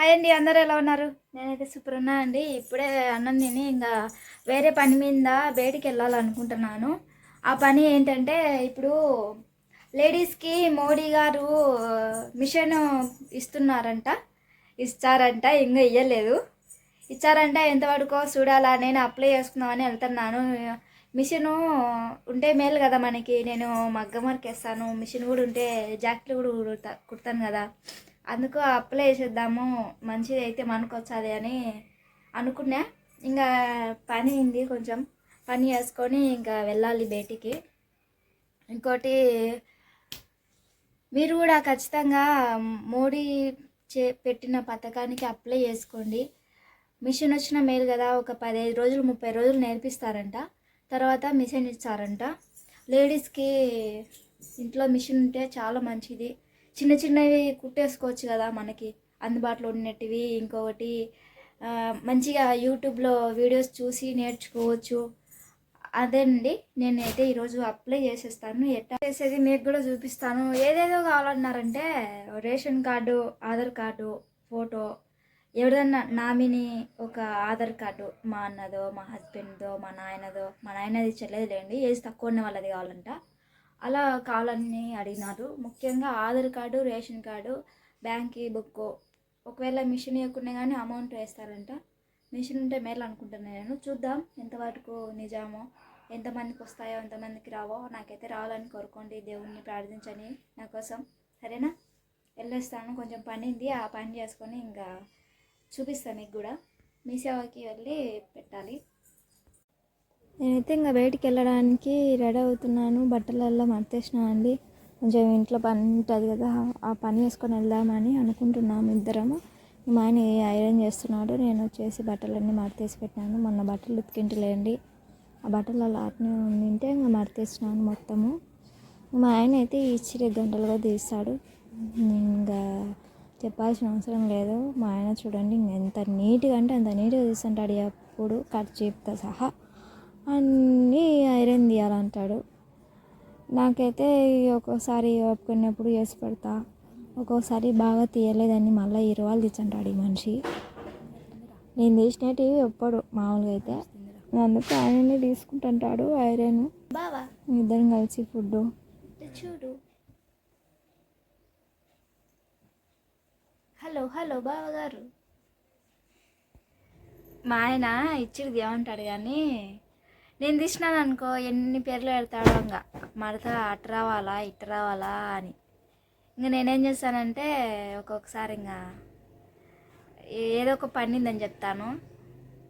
Hi అండి అందరూ ఎలా ఉన్నారు? నేనైతే సూపర్ ఉన్నా అండి. ఇప్పుడే అన్నం తిని ఇంకా వేరే పని మీద బయటికి వెళ్ళాలనుకుంటున్నాను. ఆ పని ఏంటంటే ఇప్పుడు లేడీస్కి మోడీ గారు మిషన్ ఇస్తున్నారంట. ఇస్తారంట ఇంకా ఇయ్యలేదు. ఇచ్చారంట ఎంతవరకు చూడాలా నేను అప్లై చేసుకుందామని వెళ్తున్నాను. మిషన్ ఉంటే మేలు కదా మనకి. నేను మగ్గం వర్క్ వేస్తాను మిషన్ కూడా ఉంటే జాకెట్లు కూడా కుడతాను కదా. అందుకు అప్లై చేసేద్దాము మంచిది అయితే మనకు వచ్చాది అని అనుకున్నా. ఇంకా పని అయింది కొంచెం. పని చేసుకొని ఇంకా వెళ్ళాలి బయటికి. ఇంకోటి మీరు కూడా ఖచ్చితంగా మోడీ చే పెట్టిన పథకానికి అప్లై చేసుకోండి. మిషన్ వచ్చిన మేలు కదా ఒక పదిహేను రోజులు ముప్పై రోజులు నేర్పిస్తారంట. తర్వాత మిషన్ ఇస్తారంట లేడీస్కి ఇంట్లో మిషన్ ఉంటే చాలా మంచిది. చిన్న చిన్నవి కుట్టేసుకోవచ్చు కదా మనకి. అందుబాటులో ఉన్నటివి ఇంకొకటి మంచిగా యూట్యూబ్లో వీడియోస్ చూసి నేర్చుకోవచ్చు. అదేనండి నేనైతే ఈరోజు అప్లై చేసేస్తాను. ఎట్లా చేసేది మీకు కూడా చూపిస్తాను. ఏదేదో కావాలన్నారంటే ration card Aadhaar card photo ఎవరిదన్నా nominee ఒక ఆధార్ కార్డు మా అన్నదో మా హస్బెండ్దో మా నాయనదో మా నాయనది చెల్లెదులేండి ఏజ్ తక్కువ ఉన్న వాళ్ళది కావాలంట. అలా కావాలని అడిగినారు. ముఖ్యంగా Aadhaar card ration card bank book ఒకవేళ మిషన్ ఇవ్వకుండా కానీ అమౌంట్ వేస్తారంట. మిషన్ ఉంటే మేలు అనుకుంటున్నాను నేను. చూద్దాం ఎంతవరకు నిజామో ఎంతమందికి వస్తాయో ఎంతమందికి రావో నాకైతే రావాలని కోరుకోండి. దేవుణ్ణి ప్రార్థించని నా కోసం. సరేనా? వెళ్ళేస్తాను. కొంచెం పని ఉంది. ఆ పని చేసుకొని ఇంకా చూపిస్తాను మీకు కూడా. మీ సేవకి వెళ్ళి పెట్టాలి. నేనైతే ఇంకా బయటికి వెళ్ళడానికి రెడీ అవుతున్నాను. బట్టలల్లో మర్తేసినా అండి. కొంచెం ఇంట్లో పని ఉంటుంది కదా ఆ పని చేసుకొని వెళ్దామని అనుకుంటున్నాము ఇద్దరము. మా ఆయన ఐరన్ చేస్తున్నాడు నేను వచ్చేసి బట్టలన్నీ మడతేసి పెట్టాను మొన్న బట్టలు ఉతికింటలేండి. ఆ బట్టలు అలా అట్నే ఉండింటే ఇంకా మడతేసినాను మొత్తము. మా ఆయన అయితే ఇచ్చిరి గంటలుగా తీస్తాడు. ఇంకా చెప్పాల్సిన అవసరం లేదు. మా ఆయన చూడండి ఇంక ఎంత నీట్గా అంటే అంత నీట్గా తీస్తుంటాడు. ఎప్పుడు కట్ చేపుతో సహా. అన్నీ ఐరన్ తీయాలంటాడు. నాకైతే ఒక్కోసారి ఒప్పుకున్నప్పుడు చేసి పెడతా. ఒక్కోసారి బాగా తీయలేదని మళ్ళీ ఇరవాళ్ళు తెచ్చంటాడు ఈ మనిషి. నేను తీసినవి ఒప్పడు మామూలుగా అయితే. అందుకు ఆయననే తీసుకుంటుంటాడు ఐరన్. బావా. ఇద్దరం కలిసి ఫుడ్ చూడు. హలో హలో బావగారు. మా ఆయన ఇచ్చిది ఏమంటాడు కానీ నేను తీసినాను అనుకో ఎన్ని పేర్లు పెడతాడో ఇంకా. మడత అటు రావాలా ఇటు రావాలా అని. ఇంకా నేనేం చేస్తానంటే ఒక్కొక్కసారి ఇంకా ఏదో ఒక పండిందని చెప్తాను.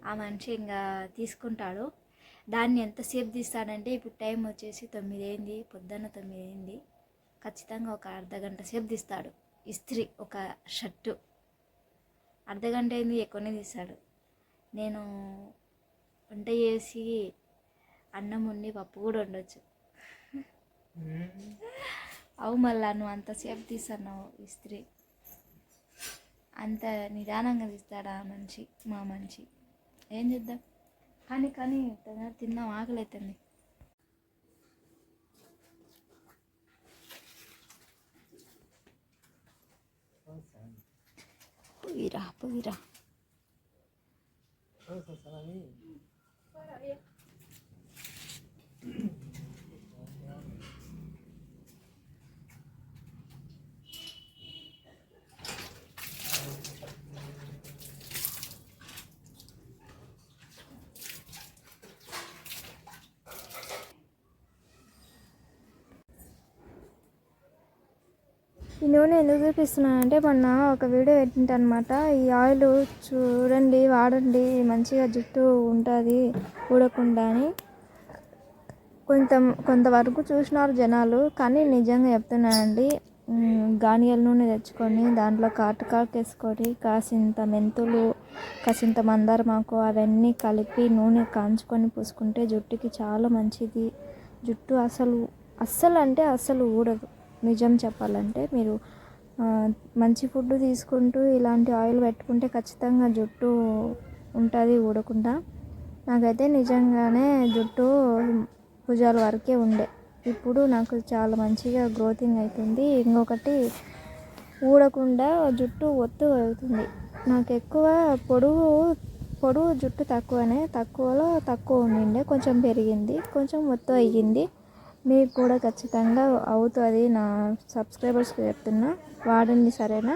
ఆ మనిషి ఇంకా తీసుకుంటాడు. దాన్ని ఎంతసేపు తీస్తాడంటే ఇప్పుడు టైం వచ్చేసి తొమ్మిది అయింది పొద్దున్న తొమ్మిది అయింది ఖచ్చితంగా ఒక అర్ధ గంట సేపు తీస్తాడు. ఇస్త్రీ ఒక షర్టు. అర్ధ గంట అయింది ఎక్కువనే తీస్తాడు. నేను వంట చేసి అన్నం వండి పప్పు కూడా వండొచ్చు. అవు మళ్ళా నువ్వు అంతసేపు తీస్తున్నావు ఇస్త్రీ అంత నిదానంగా తీస్తాడా ఆ మనిషి మా మనిషి? ఏం చేద్దాం? కానీ కానీ తొందర తిన్నాం ఆకలి అవుతుంది పోయిరా. పోయిరా ఈ నూనె ఎందుకు చూపిస్తున్నానంటే మొన్న ఒక వీడియో పెట్టింట అనమాట ఈ ఆయిల్ చూడండి వాడండి మంచిగా జుట్టు ఉంటుంది ఊడకుండా అని కొంత కొంతవరకు చూసినారు జనాలు కానీ నిజంగా చెప్తున్నానండి ఉమ్, గానియల నూనె తెచ్చుకొని దాంట్లో కాటుకాకు వేసుకొని కాసింత మెంతులు కాసింత మందారమాకు అవన్నీ కలిపి నూనె కాంచుకొని పూసుకుంటే జుట్టుకి చాలా మంచిది. జుట్టు అసలు అస్సలు అంటే అస్సలు ఊడదు. నిజం చెప్పాలంటే మీరు మంచి ఫుడ్ తీసుకుంటూ ఇలాంటి ఆయిల్ పెట్టుకుంటే ఖచ్చితంగా జుట్టు ఉంటుంది ఊడకుండా. నాకైతే నిజంగానే జుట్టు భుజాల వరకే ఉండే. ఇప్పుడు నాకు చాలా మంచిగా గ్రోతింగ్ అవుతుంది ఇంకొకటి ఊడకుండా జుట్టు ఒత్తు అవుతుంది. నాకు ఎక్కువ పొడుగు పొడుగు జుట్టు తక్కువనే తక్కువలో తక్కువ ఉండిండే. కొంచెం పెరిగింది కొంచెం ఒత్తు అయ్యింది. మీకు కూడా ఖచ్చితంగా అవుతుంది నా సబ్స్క్రైబర్స్కి చెప్తున్నా. వాడండి సరేనా?